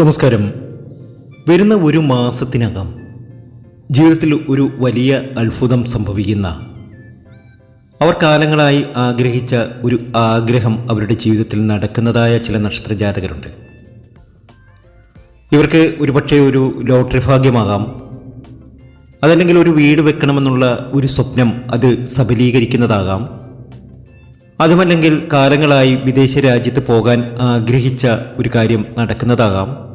നമസ്കാരം. വരുന്ന ഒരു മാസത്തിനകം ജീവിതത്തിൽ ഒരു വലിയ അത്ഭുതം സംഭവിക്കുന്ന അവർ കാലങ്ങളായി ആഗ്രഹിച്ച ഒരു ആഗ്രഹം അവരുടെ ജീവിതത്തിൽ നടക്കുന്നതായ ചില നക്ഷത്രജാതകരുണ്ട്. ഇവർക്ക് ഒരുപക്ഷെ ഒരു ലോട്ടറി ഭാഗ്യമാകാം. അതല്ലെങ്കിൽ ഒരു വീട് വെക്കണമെന്നുള്ള ഒരു സ്വപ്നം അത് സബലീകരിക്കുന്നതാകാം. അതുമല്ലെങ്കിൽ കാലങ്ങളായി വിദേശ രാജ്യത്ത് പോകാൻ ആഗ്രഹിച്ച ഒരു കാര്യം നടക്കുന്നതാകാം.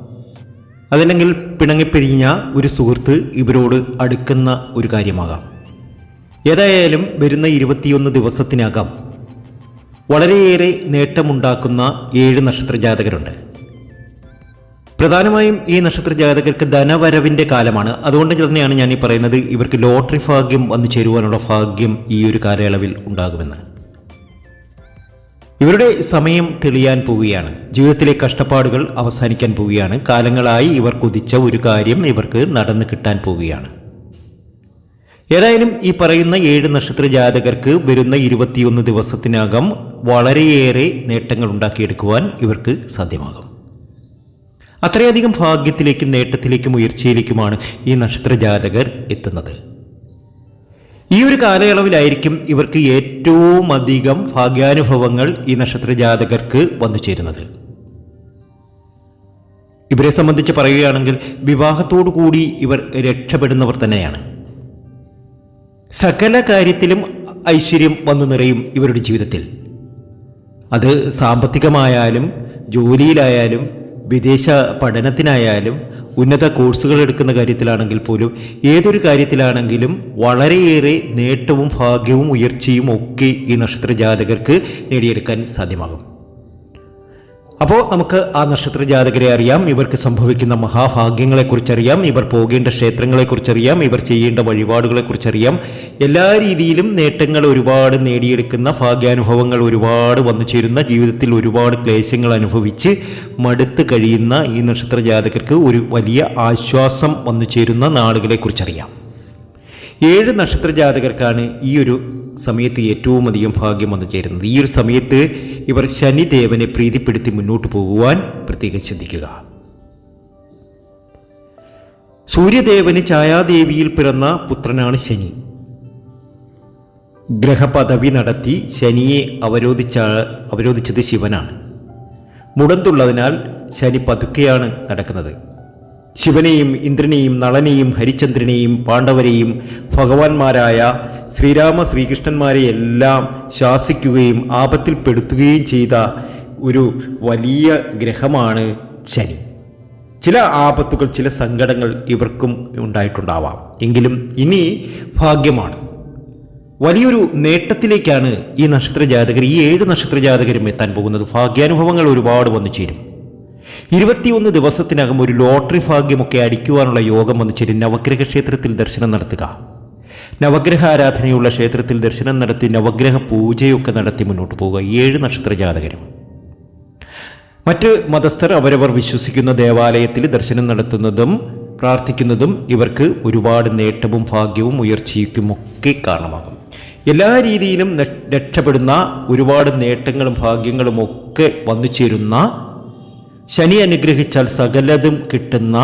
അതല്ലെങ്കിൽ പിണങ്ങിപ്പിരിഞ്ഞ ഒരു സുഹൃത്ത് ഇവരോട് അടുക്കുന്ന ഒരു കാര്യമാകാം. ഏതായാലും വരുന്ന ഇരുപത്തിയൊന്ന് ദിവസത്തിനകം വളരെയേറെ നേട്ടമുണ്ടാക്കുന്ന ഏഴ് നക്ഷത്ര ജാതകരുണ്ട് പ്രധാനമായും ഈ നക്ഷത്ര ജാതകർക്ക് ധനവരവിന്റെ കാലമാണ്. അതുകൊണ്ട് തന്നെയാണ് ഞാൻ ഈ പറയുന്നത് ഇവർക്ക് ലോട്ടറി ഭാഗ്യം വന്നു ചേരുവാനുള്ള ഭാഗ്യം ഈ ഒരു കാലയളവിൽ ഉണ്ടാകുമെന്ന്. ഇവരുടെ സമയം തെളിയാൻ പോവുകയാണ്. ജീവിതത്തിലെ കഷ്ടപ്പാടുകൾ അവസാനിക്കാൻ പോവുകയാണ്. കാലങ്ങളായി ഇവർ കുതിച്ച ഒരു കാര്യം ഇവർക്ക് നടന്നു കിട്ടാൻ പോവുകയാണ്. ഏതായാലും ഈ പറയുന്ന ഏഴ് നക്ഷത്ര ജാതകർക്ക് വരുന്ന ഇരുപത്തിയൊന്ന് ദിവസത്തിനകം വളരെയേറെ നേട്ടങ്ങൾ ഉണ്ടാക്കിയെടുക്കുവാൻ ഇവർക്ക് സാധ്യമാകും. അത്രയധികം ഭാഗ്യത്തിലേക്കും നേട്ടത്തിലേക്കും ഉയർച്ചയിലേക്കുമാണ് ഈ നക്ഷത്ര ജാതകർ എത്തുന്നത്. ഈ ഒരു കാലയളവിലായിരിക്കും ഇവർക്ക് ഏറ്റവും അധികം ഭാഗ്യാനുഭവങ്ങൾ ഈ നക്ഷത്ര ജാതകർക്ക് വന്നു ചേരുന്നത്. ഇവരെ സംബന്ധിച്ച് പറയുകയാണെങ്കിൽ വിവാഹത്തോടു കൂടി ഇവർ രക്ഷപ്പെടുന്നവർ തന്നെയാണ്. സകല കാര്യത്തിലും ഐശ്വര്യം വന്നു നിറയും ഇവരുടെ ജീവിതത്തിൽ. അത് സാമ്പത്തികമായാലും ജോലിയിലായാലും വിദേശ പഠനത്തിനായാലും ഉന്നത കോഴ്സുകൾ എടുക്കുന്ന കാര്യത്തിലാണെങ്കിൽ പോലും ഏതൊരു കാര്യത്തിലാണെങ്കിലും വളരെയേറെ നേട്ടവും ഭാഗ്യവും ഉയർച്ചയും ഒക്കെ ഈ നക്ഷത്ര ജാതകർക്ക് നേടിയെടുക്കാൻ സാധ്യമാകും. അപ്പോൾ നമുക്ക് ആ നക്ഷത്ര ജാതകരെ അറിയാം. ഇവർക്ക് സംഭവിക്കുന്ന മഹാഭാഗ്യങ്ങളെക്കുറിച്ചറിയാം ഇവർ പോകേണ്ട ക്ഷേത്രങ്ങളെക്കുറിച്ചറിയാം ഇവർ ചെയ്യേണ്ട വഴിപാടുകളെക്കുറിച്ചറിയാം എല്ലാ രീതിയിലും നേട്ടങ്ങൾ ഒരുപാട് നേടിയെടുക്കുന്ന ഭാഗ്യാനുഭവങ്ങൾ ഒരുപാട് വന്നു ചേരുന്ന ജീവിതത്തിൽ ഒരുപാട് ക്ലേശങ്ങൾ അനുഭവിച്ച് മടുത്ത് കഴിയുന്ന ഈ നക്ഷത്ര ജാതകർക്ക് ഒരു വലിയ ആശ്വാസം വന്നു ചേരുന്ന നാളുകളെക്കുറിച്ചറിയാം ഏഴ് നക്ഷത്ര ജാതകർക്കാണ് ഈ ഒരു സമയത്ത് ഏറ്റവും അധികം ഭാഗ്യം വന്നു ചേരുന്നത്. ഈ ഒരു സമയത്ത് ഇവർ ശനിദേവനെ പ്രീതിപ്പെടുത്തി മുന്നോട്ട് പോകുവാൻ പ്രത്യേകം ശ്രദ്ധിക്കുക. സൂര്യദേവന് ഛായാദേവിയിൽ പിറന്ന പുത്രനാണ് ശനി. ഗ്രഹപദവി നടത്തി ശനിയെ അവരോധിച്ച അവരോധിച്ചത് ശിവനാണ്. മുടന്തുള്ളതിനാൽ ശനി പതുക്കെയാണ് നടക്കുന്നത്. ശിവനെയും ഇന്ദ്രനെയും നളനെയും ഹരിചന്ദ്രനെയും പാണ്ഡവരെയും ഭഗവാന്മാരായ ശ്രീരാമ ശ്രീകൃഷ്ണന്മാരെയെല്ലാം ശാസിക്കുകയും ആപത്തിൽപ്പെടുത്തുകയും ചെയ്ത ഒരു വലിയ ഗ്രഹമാണ് ശനി. ചില ആപത്തുകൾ ചില സങ്കടങ്ങൾ ഇവർക്കും ഉണ്ടായിട്ടുണ്ടാവാം. എങ്കിലും ഇനി ഭാഗ്യമാണ്. വലിയൊരു നേട്ടത്തിലേക്കാണ് ഈ നക്ഷത്ര ജാതകർ ഈ ഏഴ് നക്ഷത്ര ജാതകരും എത്താൻ പോകുന്നത്. ഭാഗ്യാനുഭവങ്ങൾ ഒരുപാട് വന്നു ചേരും ഇരുപത്തിയൊന്ന് ദിവസത്തിനകം ഒരു ലോട്ടറി ഭാഗ്യമൊക്കെ അടിക്കുവാനുള്ള യോഗം വന്നു ചേരും നവഗ്രഹ ക്ഷേത്രത്തിൽ ദർശനം നടത്തുക. നവഗ്രഹ ആരാധനയുള്ള ക്ഷേത്രത്തിൽ ദർശനം നടത്തി നവഗ്രഹ പൂജയൊക്കെ നടത്തി മുന്നോട്ട് പോവുക. ഏഴ് നക്ഷത്ര ജാതകരും. മറ്റ് മതസ്ഥർ അവരവർ വിശ്വസിക്കുന്ന ദേവാലയത്തിൽ ദർശനം നടത്തുന്നതും പ്രാർത്ഥിക്കുന്നതും ഇവർക്ക് ഒരുപാട് നേട്ടവും ഭാഗ്യവും ഉയർച്ചയ്ക്കും ഒക്കെ കാരണമാകും. എല്ലാ രീതിയിലും രക്ഷപ്പെടുന്ന ഒരുപാട് നേട്ടങ്ങളും ഭാഗ്യങ്ങളും ഒക്കെ വന്നു ചേരുന്ന ശനി അനുഗ്രഹിച്ചാൽ സകലതും കിട്ടുന്ന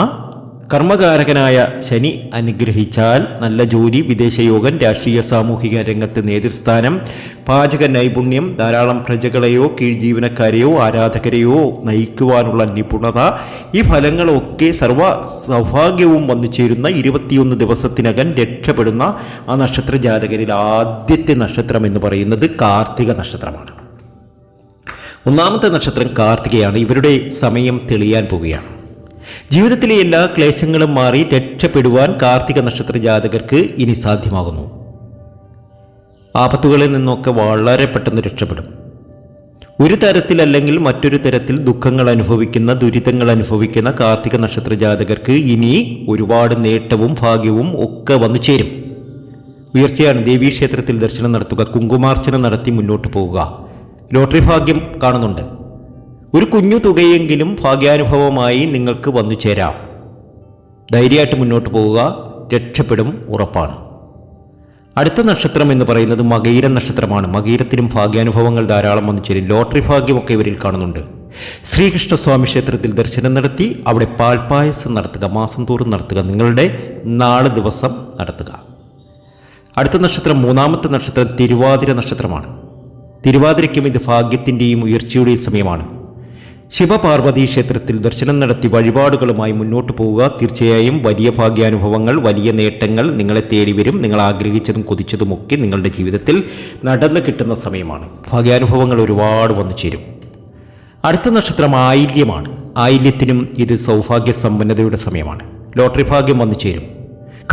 കർമ്മകാരകനായ ശനി അനുഗ്രഹിച്ചാൽ നല്ല ജോലി വിദേശയോഗം രാഷ്ട്രീയ സാമൂഹിക രംഗത്ത് നേതൃസ്ഥാനം പാചക നൈപുണ്യം ധാരാളം പ്രജകളെയോ കീഴ്ജീവനക്കാരെയോ ആരാധകരെയോ നയിക്കുവാനുള്ള നിപുണത ഈ ഫലങ്ങളൊക്കെ സർവ സൗഭാഗ്യവും വന്നു ചേരുന്ന ഇരുപത്തിയൊന്ന് ദിവസത്തിനകം രക്ഷപ്പെടുന്ന ആ നക്ഷത്ര ജാതകരിൽ ആദ്യത്തെ നക്ഷത്രം എന്ന് പറയുന്നത് കാർത്തിക നക്ഷത്രമാണ്. ഒന്നാമത്തെ നക്ഷത്രം കാർത്തികയാണ്. ഇവരുടെ സമയം തെളിയാൻ പോവുകയാണ്. ജീവിതത്തിലെ എല്ലാ ക്ലേശങ്ങളും മാറി രക്ഷപ്പെടുവാൻ കാർത്തിക നക്ഷത്ര ജാതകർക്ക് ഇനി സാധ്യമാകുന്നു. ആപത്തുകളിൽ നിന്നൊക്കെ വളരെ പെട്ടെന്ന് രക്ഷപ്പെടും. ഒരു തരത്തിലല്ലെങ്കിൽ മറ്റൊരു തരത്തിൽ ദുഃഖങ്ങൾ അനുഭവിക്കുന്ന ദുരിതങ്ങൾ അനുഭവിക്കുന്ന കാർത്തിക നക്ഷത്ര ജാതകർക്ക് ഇനി ഒരുപാട് നേട്ടവും ഭാഗ്യവും ഒക്കെ വന്നു ചേരും. ഉയർച്ചയാണ് ദേവീക്ഷേത്രത്തിൽ ദർശനം നടത്തുക കുങ്കുമാർച്ചന നടത്തി മുന്നോട്ട് പോവുക. ലോട്ടറി ഭാഗ്യം കാണുന്നുണ്ട്. ഒരു കുഞ്ഞു തുകയെങ്കിലും ഭാഗ്യാനുഭവമായി നിങ്ങൾക്ക് വന്നു ചേരാം. ധൈര്യമായിട്ട് മുന്നോട്ട് പോവുക രക്ഷപ്പെടും ഉറപ്പാണ്. അടുത്ത നക്ഷത്രം എന്ന് പറയുന്നത് മകീര നക്ഷത്രമാണ്. മകീരത്തിലും ഭാഗ്യാനുഭവങ്ങൾ ധാരാളം വന്നു ചേരും. ലോട്ടറി ഭാഗ്യമൊക്കെ ഇവരിൽ കാണുന്നുണ്ട്. ശ്രീകൃഷ്ണസ്വാമി ക്ഷേത്രത്തിൽ ദർശനം നടത്തി അവിടെ പാൽപ്പായസം നടത്തുക മാസം തോറും നടത്തുക നിങ്ങളുടെ നാല് ദിവസം നടത്തുക. അടുത്ത നക്ഷത്രം മൂന്നാമത്തെ നക്ഷത്രം തിരുവാതിര നക്ഷത്രമാണ്. തിരുവാതിരയ്ക്കും ഇത് ഭാഗ്യത്തിന്റെയും ഉയർച്ചയുടെയും സമയമാണ്. ശിവപാർവതി ക്ഷേത്രത്തിൽ ദർശനം നടത്തി വഴിപാടുകളുമായി മുന്നോട്ട് പോവുക. തീർച്ചയായും വലിയ ഭാഗ്യാനുഭവങ്ങൾ വലിയ നേട്ടങ്ങൾ നിങ്ങളെ തേടി വരും. നിങ്ങൾ ആഗ്രഹിച്ചതും കൊതിച്ചതുമൊക്കെ നിങ്ങളുടെ ജീവിതത്തിൽ നടന്നു കിട്ടുന്ന സമയമാണ്. ഭാഗ്യാനുഭവങ്ങൾ ഒരുപാട് വന്നു ചേരും. അടുത്ത നക്ഷത്രം ആയില്യമാണ്. ആയില്യത്തിനും ഇത് സൗഭാഗ്യ സമ്പന്നതയുടെ സമയമാണ്. ലോട്ടറി ഭാഗ്യം വന്നു ചേരും.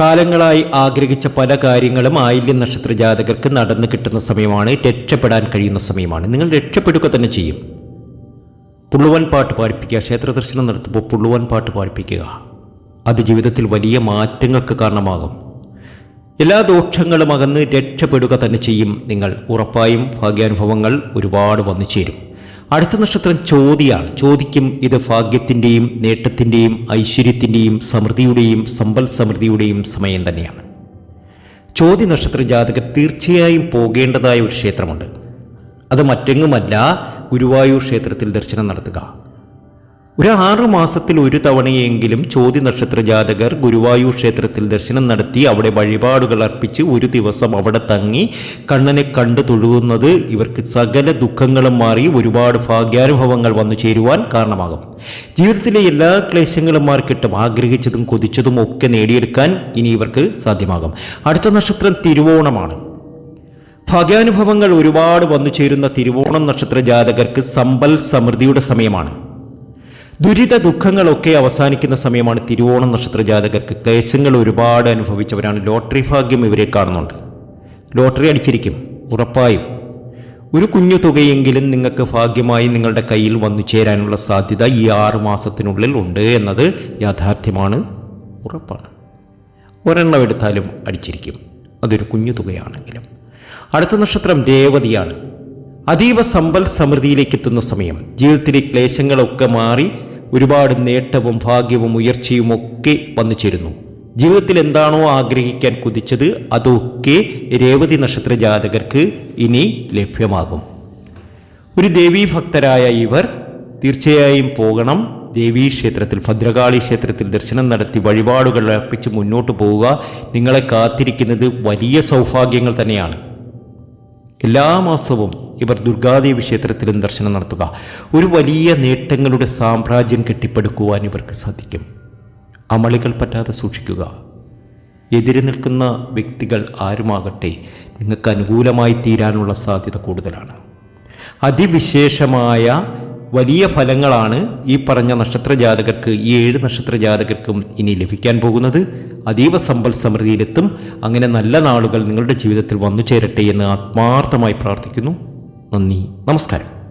കാലങ്ങളായി ആഗ്രഹിച്ച പല കാര്യങ്ങളും ആയില്യം നക്ഷത്ര ജാതകർക്ക് നടന്നു കിട്ടുന്ന സമയമാണ് രക്ഷപ്പെടാൻ കഴിയുന്ന സമയമാണ്. നിങ്ങൾ രക്ഷപ്പെടുക തന്നെ ചെയ്യും. പുള്ളുവൻ പാട്ട് പാടിപ്പിക്കുക ക്ഷേത്ര ദർശനം നടത്തുമ്പോൾ പുള്ളുവൻ പാട്ട് പാടിപ്പിക്കുക. അത് ജീവിതത്തിൽ വലിയ മാറ്റങ്ങൾക്ക് കാരണമാകും. എല്ലാ ദോഷങ്ങളും അകന്ന് രക്ഷപ്പെടുക തന്നെ ചെയ്യും നിങ്ങൾ. ഉറപ്പായും ഭാഗ്യാനുഭവങ്ങൾ ഒരുപാട് വന്നു ചേരും. അടുത്ത നക്ഷത്രം ചോതിയാണ്. ചോദിക്കും ഇത് ഭാഗ്യത്തിന്റെയും നേട്ടത്തിന്റെയും ഐശ്വര്യത്തിന്റെയും സമൃദ്ധിയുടെയും സമ്പൽ സമൃദ്ധിയുടെയും സമയം തന്നെയാണ്. ചോതി നക്ഷത്ര ജാതകർ തീർച്ചയായും പോകേണ്ടതായ ഒരു ക്ഷേത്രമുണ്ട്. അത് മറ്റെങ്ങുമല്ല ഗുരുവായൂർ ക്ഷേത്രത്തിൽ ദർശനം നടത്തുക. ഒരു ആറു മാസത്തിൽ ഒരു തവണയെങ്കിലും ചോതി നക്ഷത്ര ജാതകർ ഗുരുവായൂർ ക്ഷേത്രത്തിൽ ദർശനം നടത്തി അവിടെ വഴിപാടുകൾ അർപ്പിച്ച് ഒരു ദിവസം അവിടെ തങ്ങി കണ്ണനെ കണ്ടു തൊഴുകുന്നത് ഇവർക്ക് സകല ദുഃഖങ്ങളും മാറി ഒരുപാട് ഭാഗ്യാനുഭവങ്ങൾ വന്നു ചേരുവാൻ കാരണമാകും. ജീവിതത്തിലെ എല്ലാ ക്ലേശങ്ങളും മാറിക്കിട്ടും ആഗ്രഹിച്ചതും കൊതിച്ചതും ഒക്കെ നേടിയെടുക്കാൻ ഇനി ഇവർക്ക് സാധ്യമാകും. അടുത്ത നക്ഷത്രം തിരുവോണമാണ്. ഭാഗ്യാനുഭവങ്ങൾ ഒരുപാട് വന്നു ചേരുന്ന തിരുവോണം നക്ഷത്ര ജാതകർക്ക് സമ്പൽ സമൃദ്ധിയുടെ സമയമാണ്. ദുരിത ദുഃഖങ്ങളൊക്കെ അവസാനിക്കുന്ന സമയമാണ് തിരുവോണം നക്ഷത്ര ജാതകർക്ക് ക്ലേശങ്ങൾ ഒരുപാട് അനുഭവിച്ചവരാണ്. ലോട്ടറി ഭാഗ്യം ഇവരെ കാണുന്നുണ്ട്. ലോട്ടറി അടിച്ചിരിക്കും ഉറപ്പായും. ഒരു കുഞ്ഞു തുകയെങ്കിലും നിങ്ങൾക്ക് ഭാഗ്യമായി നിങ്ങളുടെ കയ്യിൽ വന്നു ചേരാനുള്ള സാധ്യത ഈ ആറ് മാസത്തിനുള്ളിൽ ഉണ്ട് എന്നത് യാഥാർത്ഥ്യമാണ് ഉറപ്പാണ്. ഒരെണ്ണം എടുത്താലും അടിച്ചിരിക്കും. അതൊരു കുഞ്ഞു തുകയാണെങ്കിലും. അടുത്ത നക്ഷത്രം രേവതിയാണ്. അതീവ സമ്പൽ സമൃദ്ധിയിലേക്ക് എത്തുന്ന സമയം. ജീവിതത്തിലെ ക്ലേശങ്ങളൊക്കെ മാറി ഒരുപാട് നേട്ടവും ഭാഗ്യവും ഉയർച്ചയും ഒക്കെ വന്നു ചേരുന്നു ജീവിതത്തിൽ എന്താണോ ആഗ്രഹിക്കാൻ കുതിച്ചത് അതൊക്കെ രേവതി നക്ഷത്ര ജാതകർക്ക് ഇനി ലഭ്യമാകും. ഒരു ദേവീഭക്തരായ ഇവർ തീർച്ചയായും പോകണം. ദേവീ ക്ഷേത്രത്തിൽ ഭദ്രകാളി ക്ഷേത്രത്തിൽ ദർശനം നടത്തി വഴിപാടുകൾ അർപ്പിച്ച് മുന്നോട്ട് പോവുക. നിങ്ങളെ കാത്തിരിക്കുന്നത് വലിയ സൗഭാഗ്യങ്ങൾ തന്നെയാണ്. എല്ലാ മാസവും ഇവർ ദുർഗാദേവി ക്ഷേത്രത്തിലും ദർശനം നടത്തുക. ഒരു വലിയ നേട്ടങ്ങളുടെ സാമ്രാജ്യം കെട്ടിപ്പടുക്കുവാൻ ഇവർക്ക് സാധിക്കും. അമളികൾ പറ്റാതെ സൂക്ഷിക്കുക. എതിരെ നിൽക്കുന്ന വ്യക്തികൾ ആരുമാകട്ടെ നിങ്ങൾക്ക് അനുകൂലമായി തീരാനുള്ള സാധ്യത കൂടുതലാണ്. അതിവിശേഷമായ വലിയ ഫലങ്ങളാണ് ഈ പറഞ്ഞ നക്ഷത്ര ജാതകർക്ക് ഈ ഏഴ് നക്ഷത്ര ജാതകർക്കും ഇനി ലഭിക്കാൻ പോകുന്നത്. അതീവ സമ്പൽ സമൃദ്ധിയിലെത്തും. അങ്ങനെ നല്ല നാളുകൾ നിങ്ങളുടെ ജീവിതത്തിൽ വന്നു ചേരട്ടെ എന്ന് ആത്മാർത്ഥമായി പ്രാർത്ഥിക്കുന്നു. നന്ദി നമസ്കാരം。